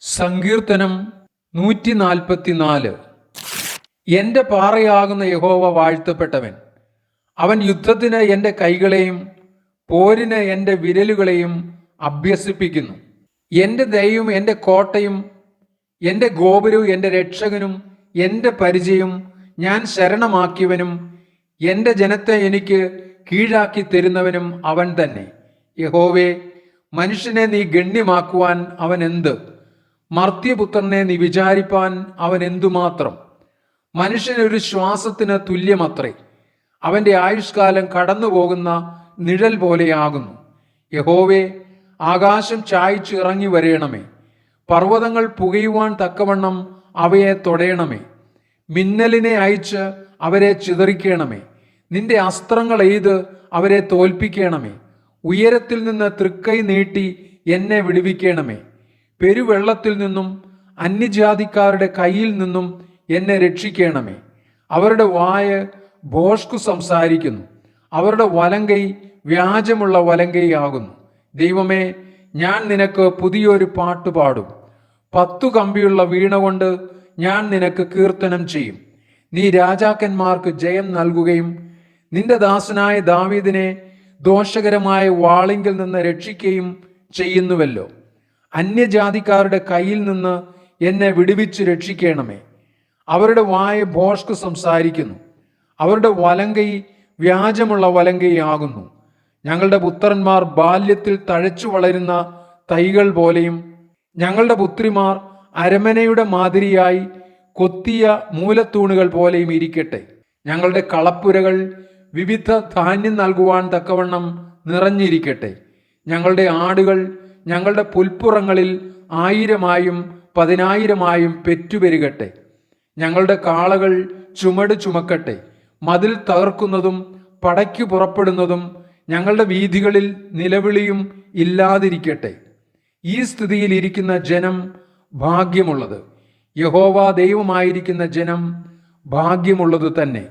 സങ്കീർത്തനം നൂറ്റി നാൽപ്പത്തിനാല് എന്റെ പാറയാകുന്ന യഹോവ വാഴ്ത്തപ്പെട്ടവൻ. അവൻ യുദ്ധത്തിന് എന്റെ കൈകളെയും പോരിന് എന്റെ വിരലുകളെയും അഭ്യസിപ്പിക്കുന്നു. എന്റെ ദയവും എന്റെ കോട്ടയും എന്റെ ഗോപുരവും എന്റെ രക്ഷകനും എന്റെ പരിചയം ഞാൻ ശരണമാക്കിയവനും എന്റെ ജനത്തെ എനിക്ക് കീഴാക്കി തരുന്നവനും അവൻ തന്നെ. യഹോവേ മനുഷ്യനെ നീ ഗണ്യമാക്കുവാൻ അവൻ എന്ത്? മർത്യപുത്രനെ നീ വിചാരിപ്പാൻ അവൻ എന്തുമാത്രം? മനുഷ്യനൊരു ശ്വാസത്തിന് തുല്യമത്രേ. അവന്റെ ആയുഷ്കാലം കടന്നു പോകുന്ന നിഴൽ പോലെയാകുന്നു. യഹോവേ ആകാശം ചായച്ച് ഇറങ്ങി വരേണമേ പർവതങ്ങൾ പുകയുവാൻ തക്കവണ്ണം അവയെ തൊടയണമേ. മിന്നലിനെ അയച്ച് അവരെ ചിതറിക്കണമേ. നിന്റെ അസ്ത്രങ്ങൾ എയ്ത് അവരെ തോൽപ്പിക്കണമേ. ഉയരത്തിൽ നിന്ന് തൃക്കൈ നീട്ടി എന്നെ വിടുവിക്കണമേ. പെരുവെള്ളത്തിൽ നിന്നും അന്യജാതിക്കാരുടെ കയ്യിൽ നിന്നും എന്നെ രക്ഷിക്കണമേ. അവരുടെ വായ ഭോഷ്കു സംസാരിക്കുന്നു. അവരുടെ വലങ്കൈ വ്യാജമുള്ള വലങ്കൈയാകുന്നു. ദൈവമേ ഞാൻ നിനക്ക് പുതിയൊരു പാട്ട് പാടും. പത്തു കമ്പിയുള്ള വീണ കൊണ്ട് ഞാൻ നിനക്ക് കീർത്തനം ചെയ്യും. നീ രാജാക്കന്മാർക്ക് ജയം നൽകുകയും നിന്റെ ദാസനായ ദാവീദിനെ ദോഷകരമായ വാളിങ്കിൽ നിന്ന് രക്ഷിക്കുകയും ചെയ്യുന്നുവല്ലോ. അന്യജാതിക്കാരുടെ കയ്യിൽ നിന്ന് എന്നെ വിടുവിച്ച് രക്ഷിക്കണമേ. അവരുടെ വായ ഭോഷ്ക് സംസാരിക്കുന്നു. അവരുടെ വലങ്കൈ വ്യാജമുള്ള വലങ്കൈയാകുന്നു. ഞങ്ങളുടെ പുത്രന്മാർ ബാല്യത്തിൽ തഴച്ചു വളരുന്ന തൈകൾ പോലെയും ഞങ്ങളുടെ പുത്രിമാർ അരമനയുടെ മാതിരിയായി കൊത്തിയ മൂലത്തൂണുകൾ പോലെയും ഇരിക്കട്ടെ. ഞങ്ങളുടെ കളപ്പുരകൾ വിവിധ ധാന്യം നൽകുവാൻ തക്കവണ്ണം നിറഞ്ഞിരിക്കട്ടെ. ഞങ്ങളുടെ ആടുകൾ ഞങ്ങളുടെ പുൽപ്പുറങ്ങളിൽ ആയിരമായും പതിനായിരമായും പെറ്റുപെരുകട്ടെ. ഞങ്ങളുടെ കാളകൾ ചുമട് ചുമക്കട്ടെ. മതിൽ തകർക്കുന്നതും പടയ്ക്കു പുറപ്പെടുന്നതും ഞങ്ങളുടെ വീഥികളിൽ നിലവിളിയും ഇല്ലാതിരിക്കട്ടെ. ഈ സ്ഥിതിയിൽ ഇരിക്കുന്ന ജനം ഭാഗ്യമുള്ളത്. യഹോവ ദൈവമായിരിക്കുന്ന ജനം ഭാഗ്യമുള്ളത് തന്നെ.